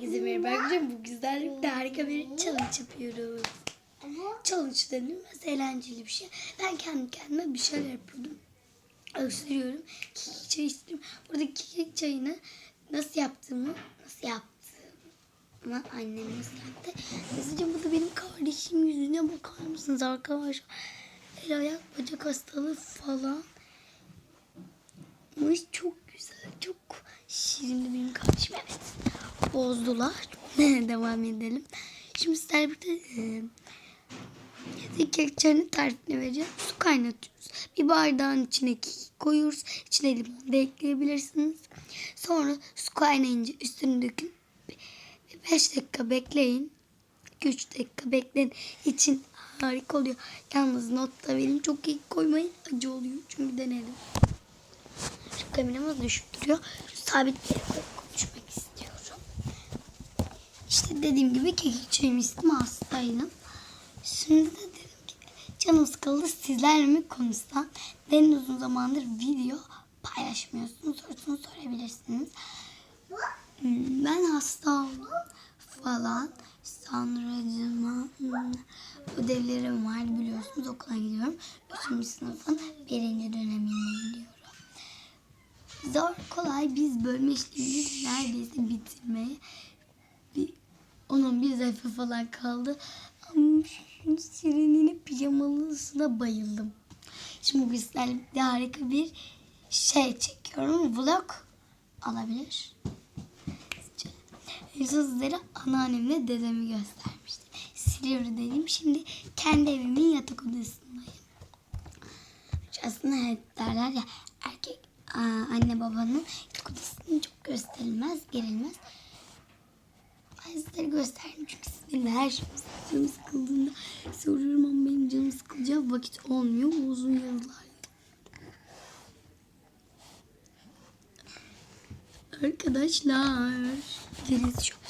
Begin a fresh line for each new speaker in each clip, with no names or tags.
Herkese merhaba arkadaşlar. Bu güzellikle harika bir challenge yapıyoruz. Challenge denilmez eğlenceli bir şey. Ben kendi kendime bir şeyler yapıyordum. Gösteriyorum. Kekik çayı istiyorum. Burada kekik çayını nasıl yaptığımı, nasıl yaptığımı annem nasıl yaptı. Mesela bu da benim kardeşim yüzüne bakar mısınız arkadaşlar? El ayak bacak hastalığı falan. Ama çok güzel, çok şirin benim kardeşim. Evet, bozdular. Devam edelim. Şimdi sizlerle birlikte e, kek çayının tarifini vereceğim. Su kaynatıyoruz. Bir bardağın içine kekik koyuyoruz. İçine limon da ekleyebilirsiniz. Sonra su kaynayınca üstüne dökün. 5 dakika bekleyin. 3 dakika bekleyin. İçin harika oluyor. Yalnız not da verin. Çok kekik koymayın. Acı oluyor. Çünkü denedim. Şu kameramız. Şu sabit bir konuşmak istiyorum. İşte dediğim gibi kekik ismi hastaydım. Şimdi de dedim ki canım sıkıldı sizlerle mi konuşsam? Ben uzun zamandır video paylaşmıyorsunuz. Sorusunu sorabilirsiniz. Hmm, Ben hasta oldum falan. Sonracıma hmm, ödevlerim var biliyorsunuz okula gidiyorum. Üçüncü sınıfın birinci dönemine gidiyorum. Zor kolay biz bölme işlemini neredeyse bitirmeye 10-11 sayfa falan kaldı. Şirin'in pijamalısına bayıldım. Şimdi bizlerle harika bir şey çekiyorum. Vlog alabilir. Sizlere anneannemle dedemi göstermiştim. Silivri'deyim. Şimdi kendi evimin yatak odasındayım. Aslında hep derler ya erkek aa, anne babanın yatak odasını çok gösterilmez, gerilmez. Ben sizlere gösterdim çünkü siz benim her şeyimiz canım sıkıldığında soruyorum ama benim canım sıkılacak vakit olmuyor bu uzun yazılar. Arkadaşlar gerisi çok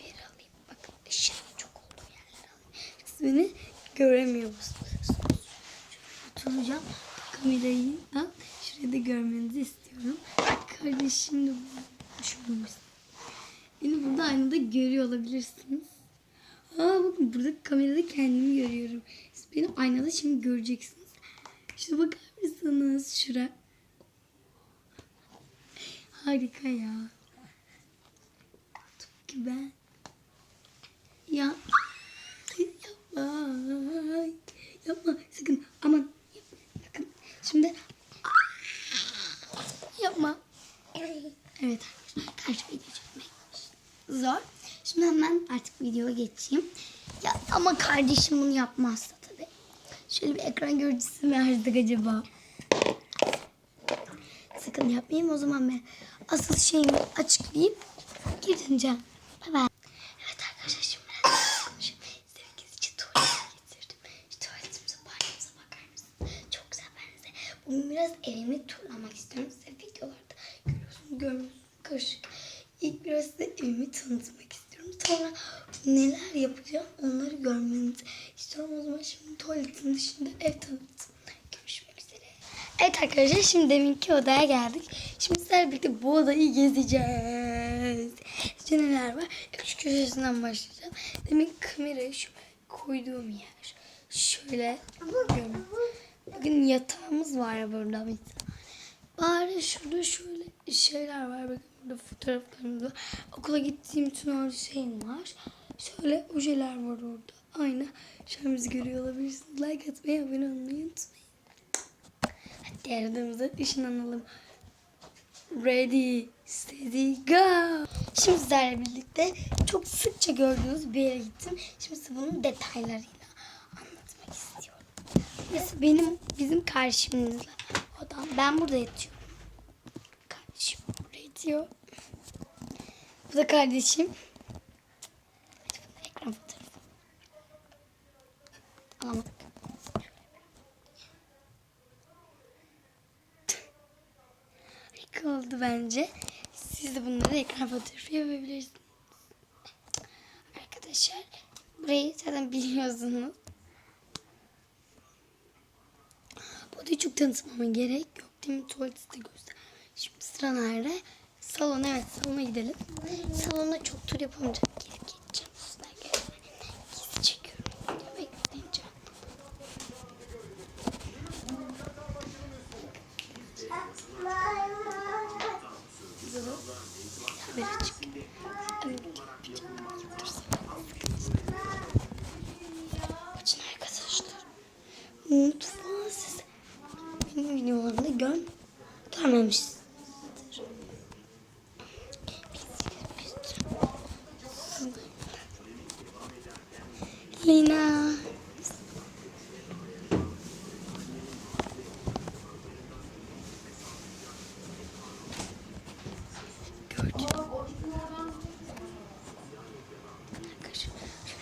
yere alayım. Bakın ışığı çok olduğu yerlere alayım. Siz beni göremiyor musunuz? Şöyle oturacağım. Kamerayı da şurada görmenizi istiyorum. Kardeşim de burada şurada Beni burada aynada görüyor olabilirsiniz. Bakın burada kamerada kendimi görüyorum. Siz beni aynada şimdi göreceksiniz. İşte bakar mısınız şura? Harika ya. Tıpkı ben. Ya. Yapma. Yapma. Sakın. Aman. Bakın. Şimdi. Yapma. Evet arkadaşlar. Karşı video zor. Şimdi hemen artık videoya geçeyim. Ama kardeşim bunu yapmazsa tabii. Şöyle bir ekran görüntüsü mü verdik acaba? Sakın yapmayayım o zaman ben asıl şeyimi açıklayıp gideceğim. Bye bye. Evet arkadaşlar şimdi biraz konuşayım. Sevginiz için tuvalete getirdim. Şu tuvaletimize banyomuza bakar mısınız? Çok güzel ben size. Bugün biraz evimi turlamak istiyorum. Size videolarda görüyorsunuz görmüyorsunuz karışık. İlk biraz size evimi tanıtmak istiyorum. Sonra neler yapacağım onları görmenizi istiyorum. O zaman şimdi tuvaletin dışında ev tanıtım. Görüşmek üzere. Evet arkadaşlar şimdi deminki odaya geldik. Şimdi sizlerle birlikte bu odayı gezeceğiz. İşte neler var? Şu köşesinden başlayacağım. Demin kamerayı şu koyduğum yer. Şöyle bakıyorum. Bakın yatağımız var burada bir tane. Bari şurada şöyle şeyler var. Bakın burada fotoğraflarımız var. Okula gittiğim için orada şeyim var. Şöyle ojeler var orada. Aynı şeyimizi görüyor olabilirsiniz. Like atmayı, abone olmayı unutmayın. Hadi aradığımızda ışınlanalım. Ready, steady, go. Şimdi sizlerle birlikte çok sıkça gördüğünüz bir yere gittim. Şimdi size bunun detaylarıyla anlatmak istiyorum. Mesela benim bizim karşımızda odam. Ben burada yatıyorum. Kardeşim burada yatıyor. Bu da kardeşim. Ekran fotoğrafı. Alamadık. Harika oldu bence. Siz de bunları ekran fotoğrafı yapabilirsiniz. Arkadaşlar burayı zaten biliyorsunuz. Bu odayı çok tanıtmama gerek yok değil mi? Tuvaleti de göster. Şimdi sıra nerede? Salon evet salona gidelim. Salonda çok tur yapamayacak. Gelip geçeceğim. Sizden gelmeden gizli çekiyorum. Bekleyeceğim. Haber açık. Açın arkadaşlar. Mutfağı siz benim videolarımda gör, Lina.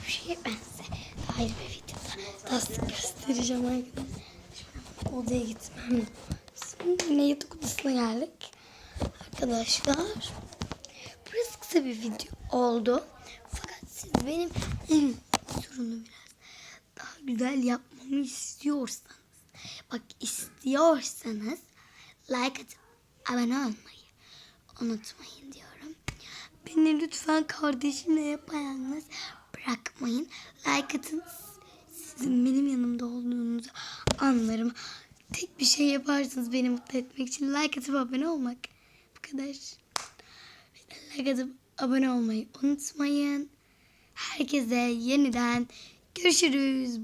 Şöyle bir videoda nasıl göstereceğim arkadaşlar. Şimdi odaya gitmem lazım. Yine yatak odasına geldik. Arkadaşlar burası kısa bir video oldu. Fakat siz benim sorunu biraz daha güzel yapmamı istiyorsanız bak istiyorsanız like atıp abone olmayı unutmayın diyorum. Beni lütfen kardeşimle yapayalnız bırakmayın. Like atın. Sizin benim yanımda olduğunuzu anlarım. Tek bir şey yaparsınız beni mutlu etmek için. Like atıp abone olmak. Bu kadar. Like atıp abone olmayı unutmayın. Herkese yeniden görüşürüz.